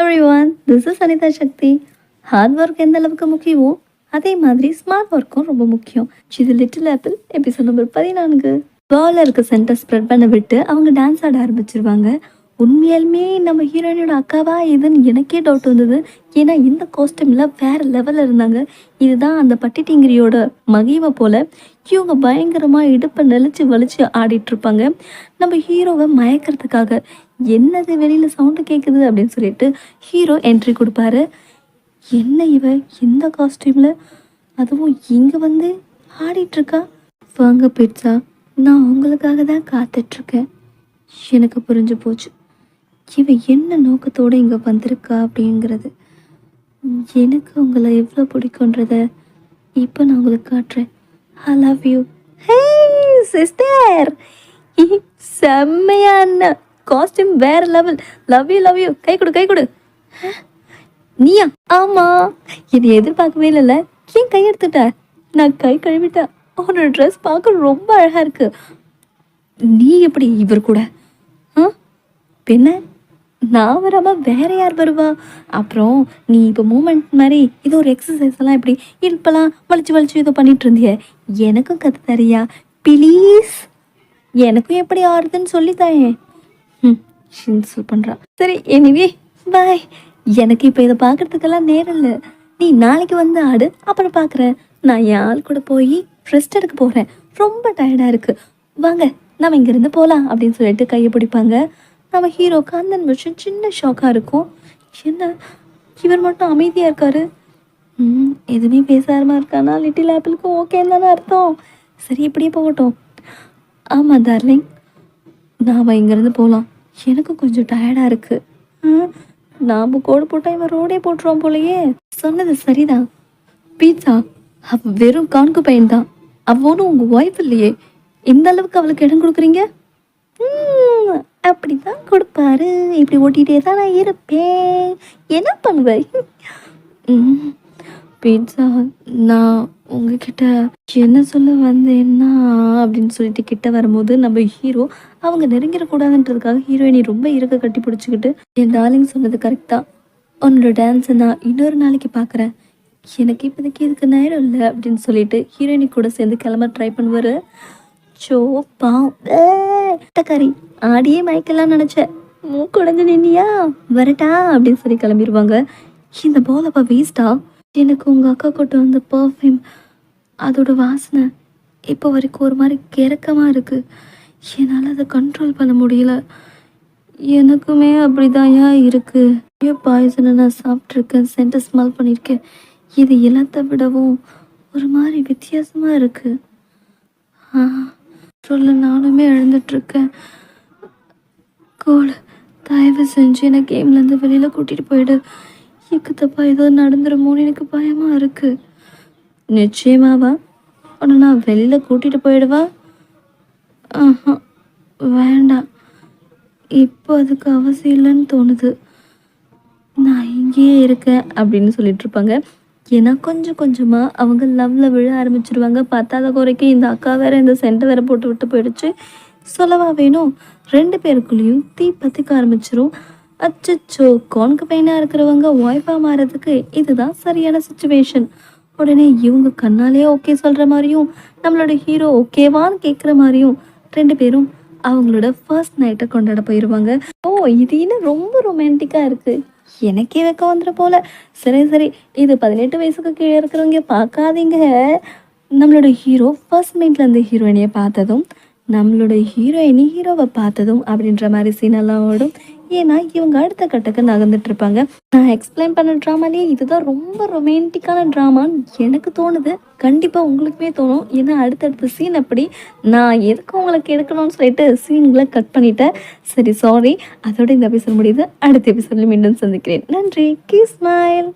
Everyone this is Anitha Shakthi hard work எந்த அளவுக்கு முக்கியமோ அதே மாதிரி ஸ்மார்ட் ஒர்க்கும் ரொம்ப முக்கியம். இது லிட்டில் ஆப்பிள் எபிசோட் நம்பர் பதினான்கு. பாலில் இருக்க சென்டர் ஸ்ப்ரெட் பண்ண விட்டு அவங்க டான்ஸ் ஆட ஆரம்பிச்சிருவாங்க. உண்மையாலுமே நம்ம ஹீரோயினோட அக்காவா இதுன்னு எனக்கே டவுட் வந்தது. ஏன்னா இந்த காஸ்டியூமில் வேற லெவலில் இருந்தாங்க. இதுதான் அந்த பட்டிட்டிங்கிரியோட மகிமை போல இவங்க பயங்கரமாக இடுப்பை நெளிச்சு வலிச்சு ஆடிட்டு இருப்பாங்க. நம்ம ஹீரோவை மயக்கிறதுக்காக. என்னது வெளியில் சவுண்டு கேட்குது அப்படின்னு சொல்லிட்டு ஹீரோ என்ட்ரி கொடுப்பாரு. என்ன இவ? இந்த காஸ்டியூமில் அதுவும் இங்கே வந்து ஆடிட்டுருக்கா? வாங்க பிட்சா நான் உங்களுக்காக தான் காத்துட்ருக்கேன் எனக்கு புரிஞ்சு போச்சு. இவ என்ன நோக்கத்தோடு இங்கே வந்திருக்கா அப்படிங்கிறது. எனக்கு உங்களை எவ்வளோ பிடிக்குன்றத இப்போ நான் உங்களுக்கு காட்டுறேன். I love you hey sister செம்மையான காஸ்டியூம் வேற level love you love you கை கொடு கை கொடு. நீயா? ஆமா. இது எதிர்பார்க்கவே இல்லைல்ல. ஏன் கை எடுத்துட்ட? நான் கை கழுவிட்டேன். அவனோட ட்ரெஸ் பார்க்க ரொம்ப அழகா இருக்கு. நீ எப்படி இவர் கூட? ஆ? பின்ன நான் வராமல் வேற யார் வருவா? அப்புறம் நீ இப்போ மூமெண்ட் மாதிரி இது ஒரு எக்ஸசைஸ் எல்லாம் எப்படி இப்பெல்லாம் வலிச்சு வலிச்சு ஏதோ பண்ணிட்டு இருந்திய. எனக்கும் கற்று தரியா? ப்ளீஸ் எனக்கும் எப்படி ஆறுதுன்னு சொல்லித்தாயேன் ம் இன்சல் பண்ணுறா சரி எனிவே பாய் எனக்கு இப்போ இதை பார்க்கறதுக்கெல்லாம் நேரம் இல்லை. நீ நாளைக்கு வந்து ஆடு அப்புறம் பார்க்குறேன் நான் என் ஆள் கூட போய் ரெஸ்ட் எடுக்க போகிறேன் ரொம்ப டயர்டாக இருக்குது வாங்க நம்ம இங்கேருந்து போகலாம் அப்படின்னு சொல்லிட்டு கையை பிடிப்பாங்க. நம்ம ஹீரோக்கு அந்த நிமிஷம் சின்ன ஷாக்காக இருக்கும். என்ன? இவர் மட்டும் அமைதியாக இருக்காரு? ம் எதுவுமே பேசாம இருக்கானா? லிட்டில் ஆப்பிளுக்கும் ஓகேன்னு தானே அர்த்தம். சரி இப்படியே போகட்டும். ஆமாம் டார்லிங் நாம் இங்கேருந்து போகலாம் எனக்கும் கொஞ்சம் டயர்டாக இருக்குது நாம் கோடு போட்டால் இவன் ரோடே போட்டுருவான் போலயே. சொன்னது சரிதான். பீட்சா அவ வெறும் கான்கு பையன் தான் அவனும் உங்கள் ஒய்ஃப் இல்லையே. எந்த அளவுக்கு அவளுக்கு இடம் கொடுக்குறீங்க? அப்படி அப்படிதான் கொடுப்பாரு. இப்படி ஓட்டிகிட்டே தான் நான் இருப்பேன். என்ன பண்ணுவேன் பீட்சா நான் உங்ககிட்ட என்ன சொல்ல வந்தேன்னா அப்படின்னு சொல்லிட்டு கிட்ட வரும்போது நம்ம ஹீரோ அவங்க நெருங்கிடக்கூடாதுன்றதுக்காக ஹீரோயினி ரொம்ப இருக்க கட்டி பிடிச்சிக்கிட்டு என் டார்லிங் சொன்னது கரெக்டாக உன்னோட டான்ஸை நான் இன்னொரு நாளைக்கு பார்க்குறேன் எனக்கு இப்போதைக்கு இதுக்கு நேரம் இல்லை அப்படின்னு சொல்லிட்டு ஹீரோயினி கூட சேர்ந்து கிளம்ப ட்ரை பண்ணுவார். சோ பாட்டக்காரி ஆடியே மயக்கலாம் நினச்சேன். மூக்குடஞ்சு நின்னியா? வரட்டா அப்படின்னு சொல்லி கிளம்பிடுவாங்க இந்த போலப்பா அப்போ வேஸ்டா எனக்கு உங்கள் அக்கா கொண்டு வந்த பர்ஃப்யூம் அதோட வாசனை இப்போ வரைக்கும் ஒரு மாதிரி கிறக்கமாக இருக்குது என்னால் அதை கண்ட்ரோல் பண்ண முடியல. எனக்குமே அப்படிதான்யா இருக்குது ஐயோ பாய்சனை நான் சாப்பிட்ருக்கேன் சென்டர் ஸ்மெல் பண்ணியிருக்கேன் இது எல்லாத்த விடவும் ஒரு மாதிரி வித்தியாசமாக இருக்குது ஆ சொல்ல நானுமே எழுந்துட்டுருக்கேன். கோல் தயவு செஞ்சு என்னை கேம்லேருந்து வெளியில் கூட்டிகிட்டு போயிடு. எக்கு தப்பா ஏதோ நடந்துருமோன்னு எனக்கு பயமாக இருக்குது நிச்சயமாவா உன்னை நான் வெளியில் கூட்டிகிட்டு போயிடுவா? ஆஹா வேண்டாம். இப்போ அதுக்கு அவசியம் இல்லைன்னு தோணுது. நான் இங்கேயே இருக்கேன் அப்படின்னு சொல்லிட்டு இருப்பாங்க. ஏன்னா கொஞ்சம் கொஞ்சமாக அவங்க லவ்வில் விழ ஆரம்பிச்சிருவாங்க. பத்தாத குறைக்கு இந்த அக்கா வேற இந்த சென்டை வேற போட்டு விட்டு போயிடுச்சு. சொல்லவா வேணும்? ரெண்டு பேருக்குள்ளேயும் தீ பற்றிக்க ஆரம்பிச்சிரும். அச்சோ கோனுக்கு பையனாக இருக்கிறவங்க ஒய்ஃபாக மாறதுக்கு இதுதான் சரியான சுச்சுவேஷன் உடனே இவங்க கண்ணாலே ஓகே சொல்கிற மாதிரியும் நம்மளோட ஹீரோ ஓகேவான்னு கேட்குற மாதிரியும் ரெண்டு பேரும் அவங்களோட ஃபர்ஸ்ட் நைட்டை கொண்டாட போயிடுவாங்க ஓ இது இன்னும் ரொம்ப ரொமான்டிக்காக இருக்குது எனக்கே வைக்க வந்துட போல. சரி சரி இது பதினெட்டு வயசுக்கு கீழே இருக்கிறவங்க பார்க்காதீங்க. நம்மளோட ஹீரோ ஃபர்ஸ்ட் மீட்ல இருந்து ஹீரோயினியை பார்த்ததும் நம்மளோட ஹீரோயினி ஹீரோவை பார்த்ததும் அப்படின்ற மாதிரி சீனெல்லாம் ஓடும். ஏன்னா இவங்க அடுத்த கட்டக்கு நகர்ந்துட்டு இருப்பாங்க நான் எக்ஸ்பிளைன் பண்ண ட்ராமாலேயே இதுதான் ரொம்ப ரொமான்டிக்கான ட்ராமான்னு எனக்கு தோணுது. கண்டிப்பாக உங்களுக்குமே தோணும். ஏன்னா அடுத்தடுத்த சீன் அப்படி நான் எதுக்கு உங்களுக்கு எடுக்கணும்னு சொல்லிட்டு சீன்களை கட் பண்ணிட்டேன். சரி சாரி அதோட இந்த எபிசோட் முடியுது. அடுத்த எபிசோட்ல மீண்டும் சந்திக்கிறேன். நன்றி. Key smile